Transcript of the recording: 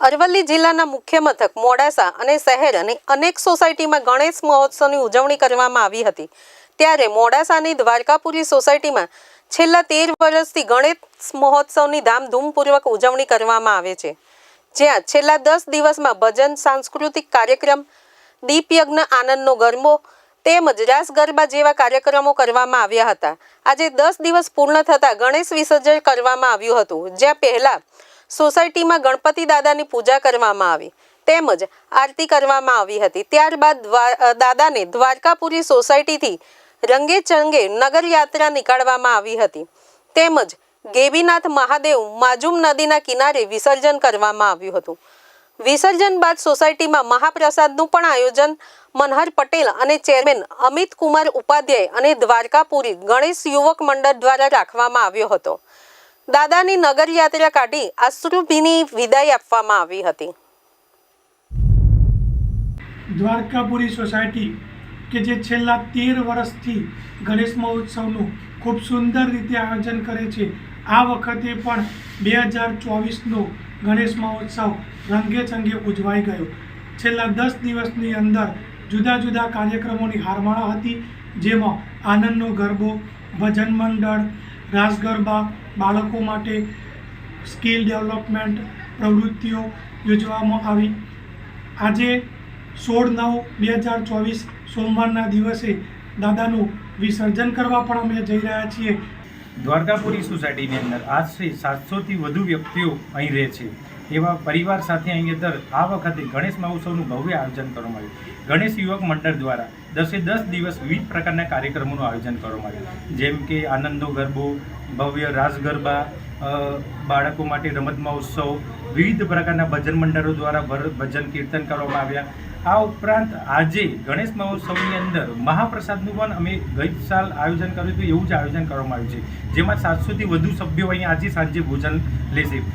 અરવલ્લી જિલ્લાના મુખ્ય મથક, મોડાસા અને શહેર અને અનેક સોસાયટીમાં ગણેશ મહોત્સવની ઉજવણી કરવામાં આવી હતી. ત્યારે મોડાસાની દ્વારકાપુરી સોસાયટીમાં છેલ્લા તેર વર્ષથી ગણેશ મહોત્સવની ધામધૂમપૂર્વક ઉજવણી કરવામાં આવે છે. જ્યાં છેલ્લા દસ દિવસમાં ભજન, સાંસ્કૃતિક કાર્યક્રમ, દીપયજ્ઞ, આનંદનો ગરબો તેમજ રાસ ગરબા જેવા કાર્યક્રમો કરવામાં આવ્યા હતા. આજે દસ દિવસ પૂર્ણ થતાં ગણેશ વિસર્જન કરવામાં આવ્યું હતું. જ્યાં પહેલા સોસાયટીમાં ગણપતિ દાદાની પૂજા કરવામાં આવી. તેમજ આરતી કરવામાં આવી હતી. ત્યારબાદ દાદાને દ્વારકાપુરી સોસાયટીથી રંગે ચંગે નગરયાત્રા નીકાળવામાં આવી હતી. તેમજ ગેબીનાથ મહાદેવ માજુમ નદીના કિનારે વિસર્જન કરવામાં આવ્યું હતું. વિસર્જન બાદ સોસાયટીમાં મહાપ્રસાદનું પણ આયોજન મનહર પટેલ અને ચેરમેન અમિત કુમાર ઉપાધ્યાય અને દ્વારકાપુરી ગણેશ યુવક મંડળ દ્વારા રાખવામાં આવ્યો હતો. દાદાની નગરયાત્રા કાઢી અશ્રુભીની વિદાય આપવામાં આવી હતી. દ્વારકાપુરી સોસાયટી, કે જે છેલ્લા તેર વર્ષથી ગણેશ મહોત્સવનું ખૂબ સુંદર રીતે આયોજન કરે છે, આ વખતે પણ બે હજાર ચોવીસનો ગણેશ મહોત્સવ રંગે ચંગે ઉજવાઈ ગયો. છેલ્લા દસ દિવસની અંદર જુદા જુદા કાર્યક્રમોની હારમાળા હતી, જેમાં આનંદનો ગરબો, ભજન મંડળ રાસ ગરબા બાળકો માટે સ્કિલ ડેવલપમેન્ટ પ્રવૃત્તિઓ યોજવામાં આવી. આજે સોળ નવ બે હજાર ચોવીસ સોમવારના દિવસે દાદાનું વિસર્જન કરવા પણ અમે જઈ રહ્યા છીએ. દ્વારકાપુરી સોસાયટીની અંદર આશરે સાતસોથી વધુ વ્યક્તિઓ અહીં રહે છે. એવા પરિવાર સાથે અહીં અંદર આ વખતે ગણેશ મહોત્સવનું ભવ્ય આયોજન કરવામાં આવ્યું. ગણેશ યુવક મંડળ દ્વારા દસે દસ દિવસ વિવિધ પ્રકારના કાર્યક્રમોનું આયોજન કરવામાં આવ્યું. જેમ કે આનંદનો ગરબો, ભવ્ય રાસ ગરબા બાળકો માટે રમત મહોત્સવ, વિવિધ પ્રકારના ભજન મંડળો દ્વારા ભજન કીર્તન કરવામાં આવ્યા. આ ઉપરાંત આજે ગણેશ મહોત્સવની અંદર મહાપ્રસાદનું પણ અમે ગઈ સાલ આયોજન કર્યું હતું, એવું જ આયોજન કરવામાં આવ્યું છે. જેમાં સાતસોથી વધુ સભ્યો અહીં આજે સાંજે ભોજન લેશે.